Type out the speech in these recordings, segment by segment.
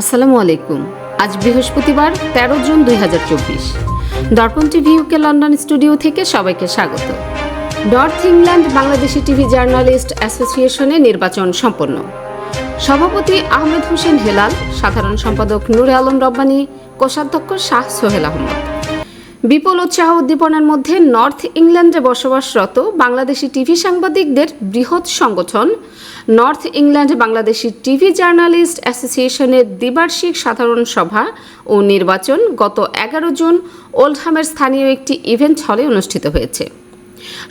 আসসালামু আলাইকুম। আজ বৃহস্পতিবার, তেরো জুন দুই হাজার চব্বিশ। দর্পণ টিভি ইউকে লন্ডন স্টুডিও থেকে সবাইকে স্বাগত। North England Bangladeshi TV journalist অ্যাসোসিয়েশনে নির্বাচন সম্পন্ন। সভাপতি আহমেদ হোসেন হেলাল, সাধারণ সম্পাদক নূরে আলম রব্বানি, কোষাধ্যক্ষ শাহ সোহেল আহমদ। বিপুল উৎসাহ উদ্দীপনার মধ্যে নর্থ ইংল্যান্ডে বসবাসরত বাংলাদেশি টিভি সাংবাদিকদের বৃহৎ সংগঠন। North England Bangladeshi TV journalist অ্যাসোসিয়েশনের দ্বিবার্ষিক সাধারণ সভা ও নির্বাচন গত এগারো জুন ওল্ডহামের স্থানীয় একটি ইভেন্ট হলে অনুষ্ঠিত হয়েছে।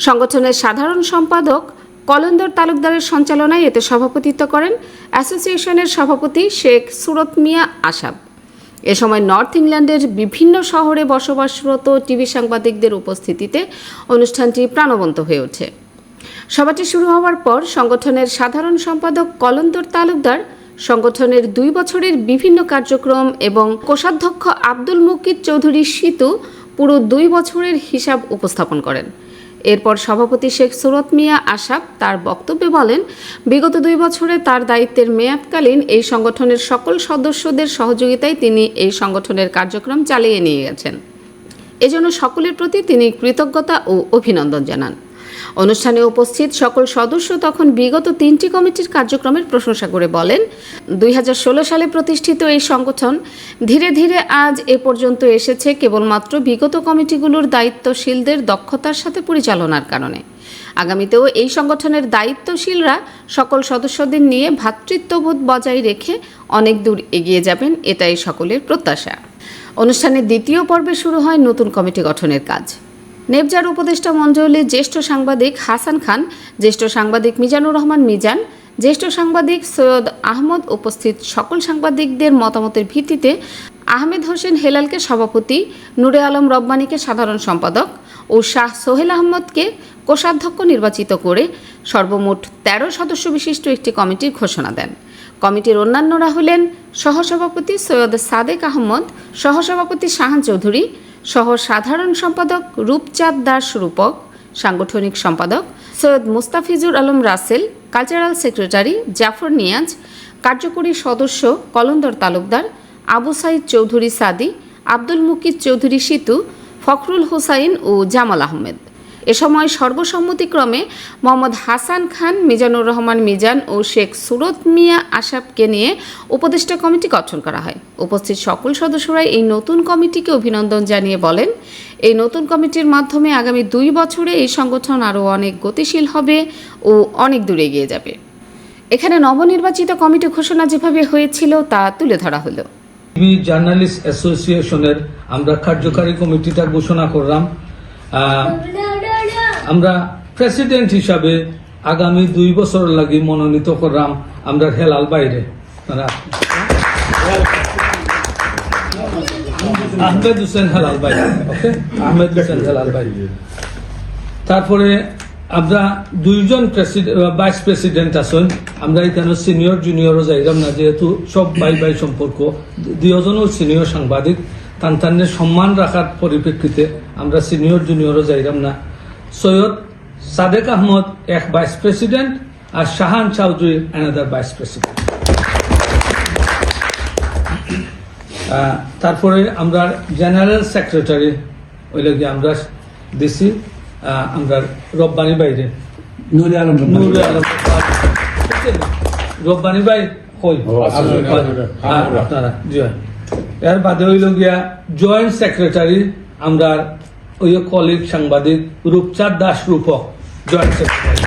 সংগঠনের সাধারণ সম্পাদক কলন্দর তালুকদারের সঞ্চালনায় এতে সভাপতিত্ব করেন অ্যাসোসিয়েশনের সভাপতি শেখ সুরত মিয়া আসাব এ সময় নর্থ ইংল্যান্ডের বিভিন্ন শহরে বসবাসরত টিভি সাংবাদিকদের উপস্থিতিতে অনুষ্ঠানটি প্রাণবন্ত হয়ে ওঠে। সভাটি শুরু হওয়ার পর সংগঠনের সাধারণ সম্পাদক কলন্দর তালুকদার, সংগঠনের দুই বছরের বিভিন্ন কার্যক্রম এবং কোষাধ্যক্ষ আব্দুল মুকিদ চৌধুরী সিতু পুরো দুই বছরের হিসাব উপস্থাপন করেন। এরপর সভাপতি শেখ সুরত মিয়া আসাব তার বক্তব্যে বলেন, বিগত দুই বছরে তার দায়িত্বের মেয়াদকালীন এই সংগঠনের সকল সদস্যদের সহযোগিতায় তিনি এই সংগঠনের কার্যক্রম চালিয়ে নিয়ে গেছেন। এজন্য সকলের প্রতি তিনি কৃতজ্ঞতা ও অভিনন্দন জানান। অনুষ্ঠানে উপস্থিত সকল সদস্য তখন বিগত তিনটি কমিটির কার্যক্রমের প্রশংসা করে বলেন, দুই হাজার ষোলো সালে প্রতিষ্ঠিত এই সংগঠন ধীরে ধীরে আজ এ পর্যন্ত এসেছে কেবলমাত্র বিগত কমিটিগুলোর দায়িত্বশীলদের দক্ষতার সাথে পরিচালনার কারণে। আগামীতেও এই সংগঠনের দায়িত্বশীলরা সকল সদস্যদের নিয়ে ভ্রাতৃত্ববোধ বজায় রেখে অনেক দূর এগিয়ে যাবেন, এটাই সকলের প্রত্যাশা। অনুষ্ঠানের দ্বিতীয় পর্বে শুরু হয় নতুন কমিটি গঠনের কাজ। নেবজার উপদেষ্টা মণ্ডলীর জ্যেষ্ঠ সাংবাদিক হাসান খান, জ্যেষ্ঠ সাংবাদিক মিজানুর রহমান মিজান, জ্যেষ্ঠ সাংবাদিক সৈয়দ আহমদ উপস্থিত। সকল সাংবাদিকদের মতামতের ভিত্তিতে আহমেদ হোসেন হেলালকে সভাপতি, নুরে আলম রব্বানীকে সাধারণ সম্পাদক ও শাহ সোহেল আহমদকে কোষাধ্যক্ষ নির্বাচিত করে সর্বমোট তেরো সদস্য বিশিষ্ট একটি কমিটির ঘোষণা দেন। কমিটির অন্যান্যরা হলেন সহসভাপতি সৈয়দ সাদেক আহমদ, সহসভাপতি শাহান চৌধুরী সহ সাধারণ সম্পাদক রূপচাঁদ দাস রূপক, সাংগঠনিক সম্পাদক সৈয়দ মুস্তাফিজুর আলম রাসেল, কালচারাল সেক্রেটারি জাফর নিয়াজ, কার্যকরী সদস্য কলন্দর তালুকদার আবু সাইদ চৌধুরী সাদি, আব্দুল মুকিদ চৌধুরী সিতু, ফখরুল হোসাইন ও জামাল আহমেদ। এ সময় সর্বসম্মতিক্রমে মোহাম্মদ হাসান খান, মিজানুর রহমান মিজান ও শেখ সুরত মিয়া আসাবকে নিয়ে উপদেষ্টা কমিটি গঠন করা হয়। উপস্থিত সকল সদস্যরাই এই নতুন কমিটিকে অভিনন্দন জানিয়ে বলেন, এই নতুন কমিটির মাধ্যমে আগামী দুই বছরে এই সংগঠন আরও অনেক গতিশীল হবে ও অনেক দূর এগিয়ে যাবে। এখানে নবনির্বাচিত কমিটি ঘোষণা যেভাবে হয়েছিল তা তুলে ধরা হলো। টিভি জার্নালিস্ট অ্যাসোসিয়েশনের আমরা কার্যকারী কমিটিটা ঘোষণা করলাম। আমরা প্রেসিডেন্ট হিসাবে আগামী দুই বছর লাগি মনোনীত করলাম আমরা হেলাল বাইরে। আহমেদ হোসেন হেলাল বাইরে আহমেদ হোসেন হেলাল বাইরে। তারপরে আমরা দুইজন ভাইস প্রেসিডেন্ট আছেন। আমরা এখানে সিনিয়র, জুনিয়রও যাইলাম না, যেহেতু সব ভাই ভাই সম্পর্ক। দুজনও সিনিয়র সাংবাদিক। তান সম্মান রাখার পরিপ্রেক্ষিতে আমরা সিনিয়র, জুনিয়রও যাইলাম না। সৈয়দ সাদেক আহমদ এক ভাইস প্রেসিডেন্ট আর Shahan Chowdhury another vice president তারপরে আমরা জেনারেল সেক্রেটারি ওইলে গিয়ে আমরা দিছি আমরা রব্বানি বাইরে নুরে আলম নূরে আলম রব্বানি বাই। হ্যাঁ, আপনারা জি। এর বাদে হইল গিয়া জয়েন্ট সেক্রেটারি আমরা ওই কলিগ সাংবাদিক রূপচাঁদ দাস রূপক জয়েন্ট সেক্রেটারি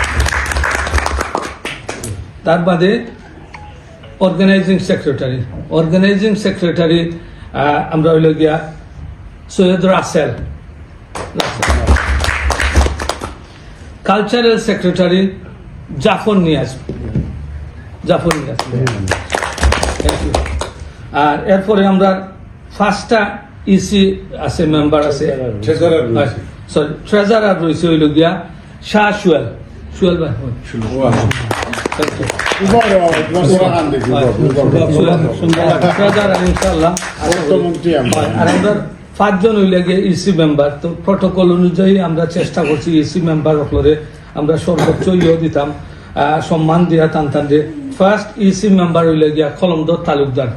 তার বাদে অর্গানাইজিং সেক্রেটারি অর্গানাইজিং সেক্রেটারি আমরা হইল গিয়া সৈয়দ রাসেল কালচারাল সেক্রেটারি জাফর নিয়াজ জাফর নিয়াজ আর এরপরে আমরা ফার্স্টটা ইসি আছে মেম্বার আছে। সরি ট্রেজারার রয়েছে হইল গিয়া শাহ সুয়েল সুয়েল ভাই। আর আমরা পাঁচজন হইলে গিয়ে ইসি মেম্বার তো প্রটোকল অনুযায়ী আমরা চেষ্টা করছি ইসি মেম্বার হলরে আমরা সর্বোচ্চ ইয়ে দিতাম সম্মান দিয়া টান টান দিয়ে ফার্স্ট ইসি মেম্বার হইলে গিয়া Kalamdar Talukdar.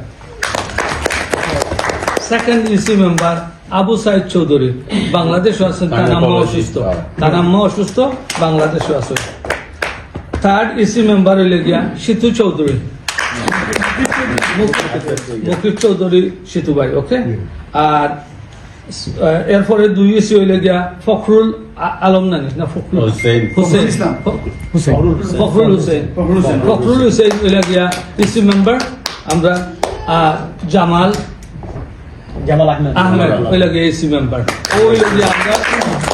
Second EC member Abu Sayeed Chowdhury বাংলাদেশও আছেন তার আম্মা অসুস্থ। তার আম্মা অসুস্থ বাংলাদেশও আছে। থার্ড ইসি মেম্বার হইলে গিয়া সিতু চৌধুরী। মুকির চৌধুরী সিতু ভাই ওকে আর এরপরে দুই ইসি হইলে গিয়া ফখরুল আলম নানি না ফখরুল? হোসেন। হোসেন। ফখরুল হোসেন। ফখরুল হোসেন। হইলে গিয়া ইসি মেম্বার আমরা আর জামাল জামাল আহমেদ আহমেদ ওই লাগে এসি মেম্বার ওই লাগে আমরা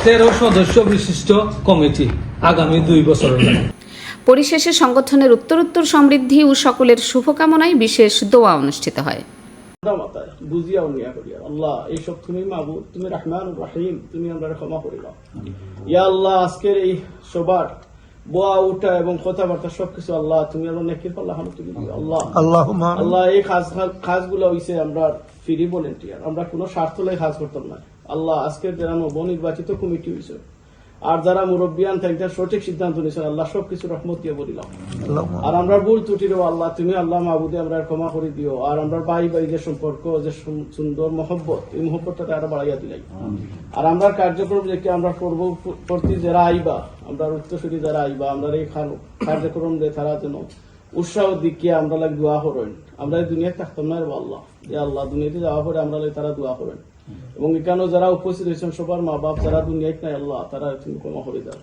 তেরো সদস্য বিশিষ্ট কমিটি আগামী দুই বছরের পরিশেষে সংগঠনের উত্তরোত্তর সমৃদ্ধি ও সকলের শুভকামনায় বিশেষ দোয়া অনুষ্ঠিত হয়। করিয়া। আল্লাহ এইসব তুমি মাবুদ তুমি রহমান রাহিম তুমি আমরা ক্ষমা করে ইয়া আল্লাহ আজকের এই সবার বোয়া উঠা এবং কথাবার্তা সবকিছু আল্লাহ তুমি নেকির দিও। আল্লাহ আল্লাহ এই কাজ কাজগুলো হইছে আমরা ফ্রি ভলেন্টিয়ার। আমরা কোনো স্বার্থ লাই কাজ করতাম না। আল্লাহ আজকের যারা নবনির্বাচিত কমিটি হয়েছে আর যারা মুরব্বিয়ান থাকতেন সঠিক সিদ্ধান্ত নিয়েছেন আল্লাহ সবকিছু রহমত দিয়ে বলিলাম আর আমরা ভুল ত্রুটিরও আল্লাহ তুমি আল্লাহ মাহবুদে আমরা ক্ষমা করে দিও। আর আমরা ভাই ভাই যে সম্পর্ক যে সুন্দর মহব্বত এই মহব্বতটাকে আরও বাড়াইয়া দিলাই। আর আমরা কার্যক্রম দেখে আমরা করব প্রতি যারা আইবা আমরা উত্তরসূরি যারা আইবা আমরা এই কার্যক্রম দিয়ে তারা যেন উৎসাহ দিকে আমরা লাগে দোয়া করেন। আমরা এই দুনিয়ায় থাকতাম না রে আল্লাহ। যে আল্লাহ দুনিয়াতে যাওয়া পরে আমরা লাগে তারা দোয়া করেন। এবং এখানেও যারা উপস্থিত হয়েছেন সবার মা বাপ যারা দুনিয়ায় নাই আল্লাহ তারা তুমি ক্ষমা করে দাও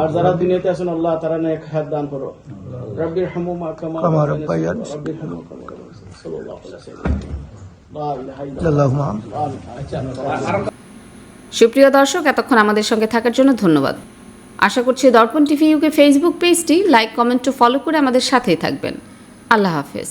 আর যারা দুনিয়াতে আছেন আল্লাহ তারা নেক হাত দান করো। রব্বির হামুমা কামা কামা। রব্বির হামুমা কামা সাল্লাল্লাহু আলাইহি ওয়াসাল্লাম। আমিন। সুপ্রিয় দর্শক এতক্ষণ আমাদের সঙ্গে থাকার জন্য ধন্যবাদ। আশা করছি দর্পণ টিভি ইউকে ফেসবুক পেজটি লাইক কমেন্ট ও ফলো করে আমাদের সাথেই থাকবেন। আল্লাহ হাফেজ।